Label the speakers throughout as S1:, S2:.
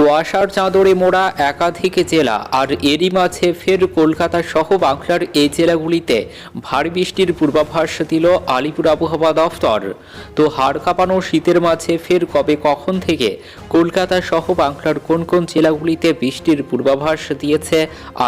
S1: কুয়াশার চাদরে মোড়া একাধিক জেলা আর এরই মাঝে ফের কলকাতা সহ বাংলার এই জেলাগুলিতে ভারী বৃষ্টির পূর্বাভাস দিল আলিপুর আবহাওয়া দফতর। তো হাড় কাঁপানো শীতের মাঝে ফের কবে কখন থেকে কলকাতা সহ বাংলার কোন কোন জেলাগুলিতে বৃষ্টির পূর্বাভাস দিয়েছে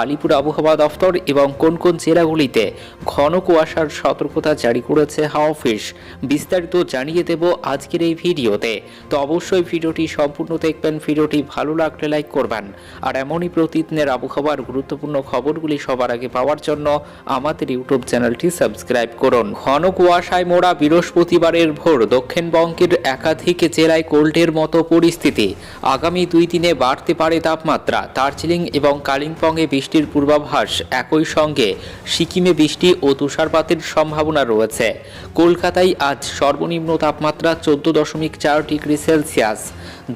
S1: আলিপুর আবহাওয়া দফতর এবং কোন কোন জেলাগুলিতে ঘন কুয়াশার সতর্কতা জারি করেছে হাওয়া অফিস, বিস্তারিত জানিয়ে দেব আজকের এই ভিডিওতে। তো অবশ্যই ভিডিওটি সম্পূর্ণ দেখবেন, ভিডিওটি ভালো লাগলে লাইক করবেন। আর এমনই প্রতিদিনের আবহাওয়ার গুরুত্বপূর্ণ খবরগুলি সবার আগে পাওয়ার জন্য আমাদের ইউটিউব চ্যানেলটি সাবস্ক্রাইব করুন। ঘন কুয়াশায় মোড়া বৃহস্পতিবারের ভোর দক্ষিণবঙ্গের একাধিক জেলায় কোল্ডের মতো পরিস্থিতি। আগামী দুই দিনে বাড়তে পারে তাপমাত্রা। দার্জিলিং এবং কালিম্পংয়ে বৃষ্টির পূর্বাভাস একই সঙ্গে। সিকিমে বৃষ্টি ও তুষারপাতের সম্ভাবনা রয়েছে। কলকাতায় আজ সর্বনিম্ন তাপমাত্রা চোদ্দ দশমিক চার ডিগ্রি সেলসিয়াস।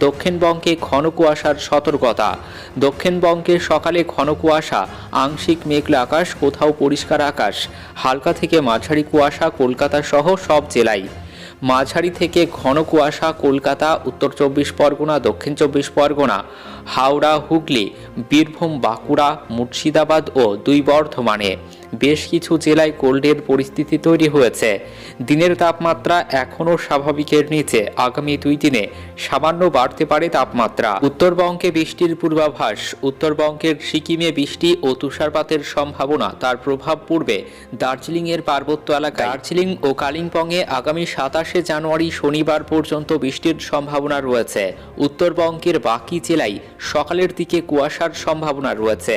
S1: দক্ষিণবঙ্গে ঘন কুয়াশার সতর্কতা। দক্ষিণবঙ্গে সকালে ঘন কুয়াশা, আংশিক মেঘলা আকাশ, কোথাও পরিষ্কার আকাশ। হালকা থেকে মাঝারি কুয়াশা কলকাতা সহ সব জেলায়। মাঝারি থেকে ঘন কুয়াশা কলকাতা, উত্তর চব্বিশ পরগনা, দক্ষিণ চব্বিশ পরগনা, হাওড়া, হুগলি, বীরভূম, বাঁকুড়া, মুর্শিদাবাদ ও দুই বর্ধমানে। বেশ কিছু জেলায় কোল্ডের পরিস্থিতি তৈরি হয়েছে। দিনের তাপমাত্রা এখনও স্বাভাবিকের নিচে। আগামী দুই দিনে সামান্য বাড়তে পারে তাপমাত্রা। উত্তরবঙ্গে বৃষ্টির পূর্বাভাস। উত্তরবঙ্গের সিকিমে বৃষ্টি ও তুষারপাতের সম্ভাবনা। তার প্রভাব পড়বে দার্জিলিংয়ের পার্বত্য এলাকায়। দার্জিলিং ও কালিম্পংয়ে আগামী সাতাশে জানুয়ারি শনিবার পর্যন্ত বৃষ্টির সম্ভাবনা রয়েছে। উত্তরবঙ্গের বাকি জেলায় সকালের দিকে কুয়াশার সম্ভাবনা রয়েছে।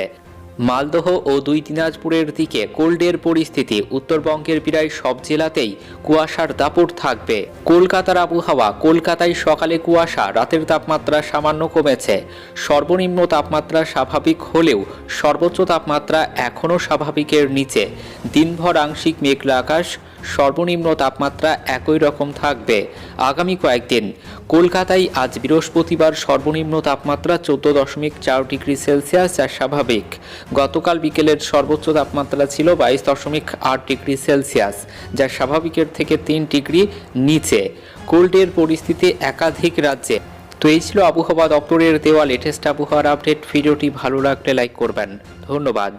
S1: মালদহ ও দুই দিনাজপুরের দিকে কোল্ডের পরিস্থিতি। উত্তরবঙ্গের প্রায় সব জেলাতেই কুয়াশার দাপট থাকবে। কলকাতার আবহাওয়া। কলকাতায় সকালে কুয়াশা, রাতের তাপমাত্রা সামান্য কমেছে। সর্বনিম্ন তাপমাত্রা স্বাভাবিক হলেও সর্বোচ্চ তাপমাত্রা এখনও স্বাভাবিকের নিচে। দিনভর আংশিক মেঘলা আকাশ সর্বনিম্ন তাপমাত্রা একই রকম থাকবে আগামী কয়েকদিন। কলকাতায় আজ বৃহস্পতিবার সর্বনিম্ন তাপমাত্রা চোদ্দ দশমিক চার ডিগ্রি সেলসিয়াস, যা স্বাভাবিক। গতকাল বিকেলের সর্বোচ্চ তাপমাত্রা ছিল বাইশ দশমিক আট ডিগ্রি সেলসিয়াস, যা স্বাভাবিকের থেকে তিন ডিগ্রি নিচে। কোল্ডের পরিস্থিতি একাধিক রাজ্যে। তো এই ছিল আবহাওয়া দপ্তরের দেওয়া লেটেস্ট আবহাওয়ার আপডেট ভিডিওটি ভালো লাগলে লাইক করবেন। ধন্যবাদ।